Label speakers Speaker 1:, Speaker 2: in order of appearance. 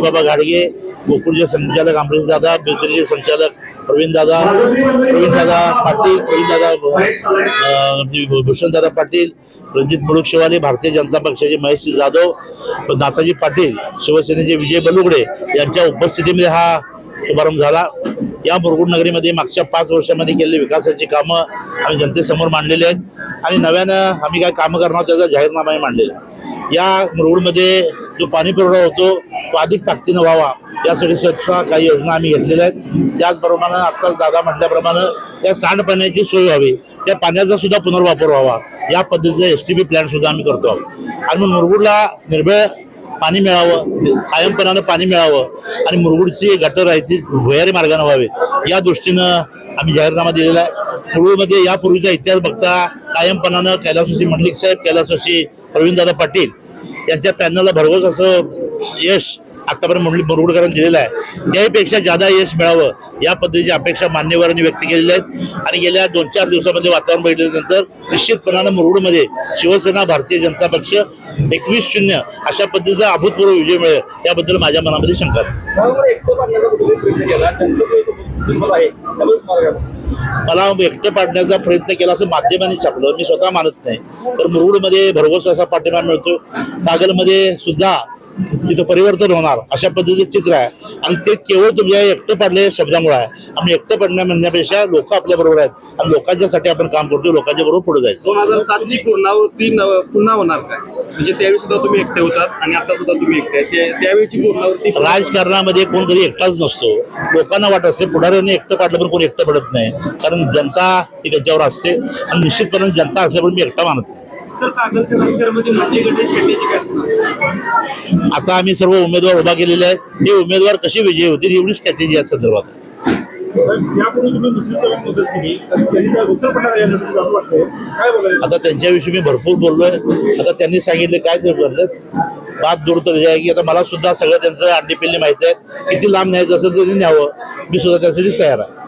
Speaker 1: बाबा घाडगे गोकुळचे संचालक अमरीश दादा बेकरीचे संचालक प्रवीण दादा प्रवीण दादा पाटील प्रवीण दादा म्हणजे भूषण दादा पाटील रणजित मुळूक शिवाले भारतीय जनता पक्षाचे महेश जाधव नाताजी पाटील शिवसेनेचे विजय बलुगडे यांच्या उपस्थितीमध्ये हा शुभारंभ झाला. या मुरगुड नगरीमध्ये मागच्या पाच वर्षामध्ये केलेली विकासाची कामं आम्ही जनतेसमोर मांडलेली आहेत. आणि नव्यानं आम्ही काय कामं करणार त्याचा जाहीरनामाही मांडलेला आहे. या मुरगुडमध्ये जो पाणी पुरवठा होतो तो अधिक ताकदीनं व्हावा. यासाठी सुद्धा काही योजना आम्ही घेतलेल्या आहेत. त्याचप्रमाणे आजकाल दादा म्हटल्याप्रमाणे त्या सांडपाण्याची सोय व्हावी. त्या पाण्याचा सुद्धा पुनर्वापर व्हावा. या पद्धतीचा एस टी पी प्लॅन सुद्धा आम्ही करतो आहोत. आणि मग मुरगुडला निर्भय पाणी मिळावं कायमपणानं पाणी मिळावं आणि मुरगुडची गटर आहे ती भुयारी मार्गाने व्हावे या दृष्टीनं आम्ही जाहीरनामा दिलेला आहे. मुरगुडमध्ये यापूर्वीचा इतिहास बघता कायमपणानं कैलासवासी मंडलिक साहेब कैलासवासी प्रवीणदादा पाटील यांच्या पॅनलला भरघोस असं यश आतापर्यंत मुरली मुरुडकरांनी दिलेलं आहे. त्याहीपेक्षा जादा यश मिळावं या पद्धतीची अपेक्षा मान्यवरांनी व्यक्त केलेली आहेत. आणि गेल्या दोन चार दिवसामध्ये वातावरण बघितल्यानंतर निश्चितपणानं मुरुडमध्ये शिवसेना भारतीय जनता पक्ष एकवीस शून्य अशा पद्धतीचा अभूतपूर्व विजय मिळेल याबद्दल माझ्या मनामध्ये शंका मला एकटे पाडण्याचा प्रयत्न केला असं माध्यमांनी छापलं. मी स्वतः मानत नाही. तर मुरुडमध्ये भरघोस असा पाठिंबा मिळतो. कागलमध्ये सुद्धा तिथं परिवर्तन होणार अशा पद्धतीचं चित्र आहे. आणि ते केवळ तुमच्या एकटं पाडलेल्या शब्दामुळे आहे. आम्ही एकटं पडण्या म्हणण्यापेक्षा लोक आपल्या बरोबर आहेत. आणि लोकांच्यासाठी आपण काम करतो लोकांच्या बरोबर पुढे जायचं.
Speaker 2: दोन हजार सातची पूर्णावृत्ती पुन्हा होणार काय? म्हणजे त्यावेळी सुद्धा तुम्ही एकटे होतात आणि आता सुद्धा तुम्ही एकटे त्यावेळीची पूर्णावृत्ती
Speaker 1: राजकारणामध्ये कोण कधी एकटाच नसतो. लोकांना वाटत असते पुढाऱ्यांनी एकटं पाडलं पण कोणी एकटं पडत नाही. कारण जनता ही त्याच्यावर असते आणि निश्चितपणे जनता असल्यामुळे मी एकटा मानत नाही. आता आम्ही सर्व उमेदवार उभा केलेले आहेत. हे उमेदवार कशी विजयी होतील एवढी स्ट्रॅटेजी या संदर्भात आता त्यांच्याविषयी मी भरपूर बोललोय. आता त्यांनी सांगितले काय ते बोलले. बात दूर तर आहे की आता मला सुद्धा सगळं त्यांचं अंडी पिल्ली माहिती आहे किती लांब न्यायचं असेल तर त्यांनी न्यावं. मी सुद्धा त्यासाठीच तयार आहे.